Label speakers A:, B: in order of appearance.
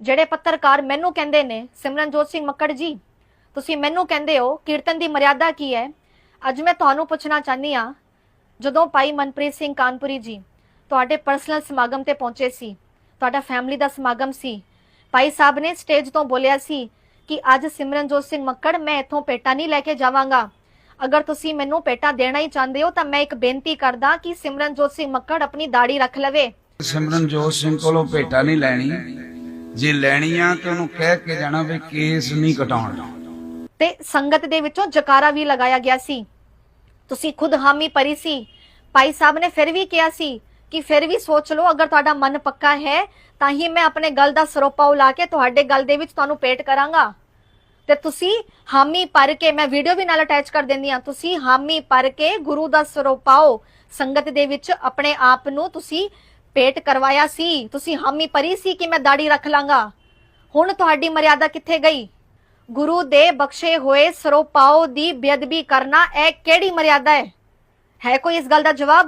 A: ਜਿਹੜੇ ਪੱਤਰਕਾਰ ਮੈਨੂੰ ਕਹਿੰਦੇ ਨੇ, ਸਿਮਰਨਜੋਤ ਸਿੰਘ ਮੱਕੜ ਜੀ, ਤੁਸੀਂ ਮੈਨੂੰ ਕਹਿੰਦੇ ਹੋ, ਕੀਰਤਨ ਦੀ ਮਰਿਆਦਾ ਕੀ ਹੈ? ਅੱਜ ਮੈਂ ਤੁਹਾਨੂੰ ਪੁੱਛਣਾ ਚਾਹਨੀ ਆ ਜਦੋਂ ਭਾਈ ਮਨਪ੍ਰੀਤ ਸਿੰਘ ਕਾਨਪੁਰੀ ਜੀ ਤੁਹਾਡੇ ਪਰਸਨਲ ਸਮਾਗਮ ਤੇ ਪਹੁੰਚੇ ਸੀ, ਤੁਹਾਡਾ ਫੈਮਿਲੀ ਦਾ ਸਮਾਗਮ ਸੀ, ਭਾਈ ਸਾਹਿਬ ਨੇ ਸਟੇਜ ਤੋਂ ਬੋਲਿਆ ਸੀ ਕਿ ਅੱਜ ਸਿਮਰਨਜੋਤ ਸਿੰਘ ਮੱਕੜ, ਮੈਂ ਇੱਥੋਂ ਪੇਟਾ ਨਹੀਂ ਲੈ ਕੇ ਜਾਵਾਂਗਾ। ਅਗਰ ਤੁਸੀਂ ਮੈਨੂੰ ਪੇਟਾ ਦੇਣਾ ਹੀ ਚਾਹੁੰਦੇ ਹੋ ਤਾਂ ਮੈਂ ਇੱਕ ਬੇਨਤੀ ਕਰਦਾ ਕਿ ਸਿਮਰਨਜੋਤ ਸਿੰਘ ਮੱਕੜ ਆਪਣੀ ਦਾੜੀ ਰੱਖ ਲਵੇ।
B: ਸਿਮਰਨਜੋਤ ਸਿੰਘ ਕੋਲੋਂ ਪੇਟਾ ਨਹੀਂ ਲੈਣੀ। ਜੇ ਲੈਣੀ ਆ ਤੇ ਉਹਨੂੰ ਕਹਿ ਕੇ ਜਾਣਾ ਵੀ ਕੇਸ ਨਹੀਂ ਕਟਾਉਣਾ।
A: ਤੇ ਸੰਗਤ ਦੇ ਵਿੱਚੋਂ ਜਕਾਰਾ ਵੀ ਲਗਾਇਆ ਗਿਆ ਸੀ। ਤੁਸੀਂ ਖੁਦ ਹਾਮੀ ਭਰੀ ਸੀ। ਭਾਈ ਸਾਹਿਬ ਨੇ ਫਿਰ ਵੀ ਕਿਹਾ ਸੀ ਕਿ ਫਿਰ ਵੀ ਸੋਚ ਲਓ, ਅਗਰ ਤੁਹਾਡਾ ਮਨ ਪੱਕਾ ਹੈ, ਤਾਂ ਹੀ ਮੈਂ ਆਪਣੇ ਗਲ ਦਾ ਸਰੋਪਾ ਉਲਾ ਕੇ ਤੁਹਾਡੇ ਗਲ ਦੇ ਵਿੱਚ ਤੁਹਾਨੂੰ ਪੇਟ ਕਰਾਂਗਾ। ਤੇ ਤੁਸੀਂ ਹਾਮੀ ਭਰ ਕੇ, ਮੈਂ ਵੀਡੀਓ ਵੀ ਨਾਲ ਅਟੈਚ ਕਰ ਦਿੰਦੀ ਆ ਤੁਸੀਂ ਹਾਮੀ ਭਰ ਕੇ ਗੁਰੂ ਦਾ ਸਰੋਪਾਓ ਸੰਗਤ ਦੇ ਵਿੱਚ ਆਪਣੇ ਆਪ ਨੂੰ ਤੁਸੀਂ ਪੇਟ ਕਰਵਾਇਆ ਸੀ, ਤੁਸੀਂ ਹਾਮੀ ਭਰੀ ਸੀ ਕਿ ਮੈਂ ਦਾੜੀ ਰੱਖ ਲਾਂਗਾ। ਹੁਣ ਤੁਹਾਡੀ ਮਰਿਆਦਾ ਕਿੱਥੇ ਗਈ? ਗੁਰੂ ਦੇ ਬਖਸ਼ੇ ਹੋਏ ਸਰੋਪਾਓ ਦੀ ਬੇਅਦਬੀ ਕਰਨਾ ਇਹ ਕਿਹੜੀ ਮਰਿਆਦਾ ਹੈ? ਹੈ ਕੋਈ ਇਸ ਗੱਲ ਦਾ ਜਵਾਬ?